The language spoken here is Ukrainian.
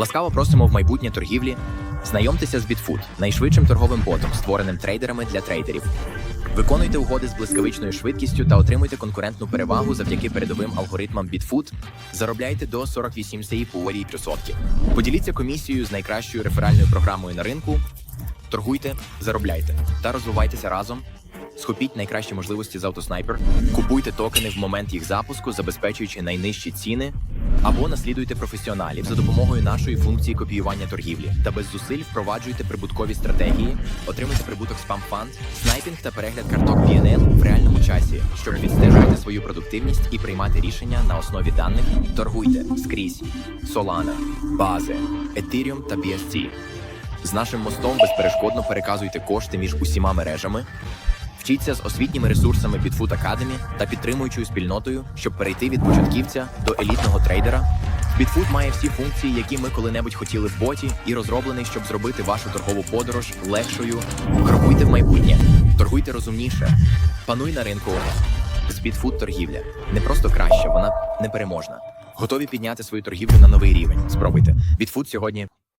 Ласкаво просимо в майбутнє торгівлі. Знайомтеся з Bitfood, найшвидшим торговим ботом, створеним трейдерами для трейдерів. Виконуйте угоди з блискавичною швидкістю та отримуйте конкурентну перевагу завдяки передовим алгоритмам Bitfood. Заробляйте до 48 CI по плюс. Поділіться комісією з найкращою реферальною програмою на ринку. Торгуйте, заробляйте та розвивайтеся разом. Схопіть найкращі можливості з автоснайпер, купуйте токени в момент їх запуску, забезпечуючи найнижчі ціни, або наслідуйте професіоналів за допомогою нашої функції копіювання торгівлі та без зусиль впроваджуйте прибуткові стратегії, отримуйте прибуток спам фанд, снайпінг та перегляд карток PNL в реальному часі, щоб відстежувати свою продуктивність і приймати рішення на основі даних. Торгуйте скрізь Solana, бази, Ethereum та BSC. З нашим мостом безперешкодно переказуйте кошти між усіма мережами. Вчіться з освітніми ресурсами Bitfoot Academy та підтримуючою спільнотою, щоб перейти від початківця до елітного трейдера. Bitfoot має всі функції, які ми коли-небудь хотіли в боті, і розроблений, щоб зробити вашу торгову подорож легшою. Крокуйте в майбутнє, торгуйте розумніше, пануй на ринку. З Bitfoot торгівля не просто краща, вона непереможна. Готові підняти свою торгівлю на новий рівень. Спробуйте. Bitfoot сьогодні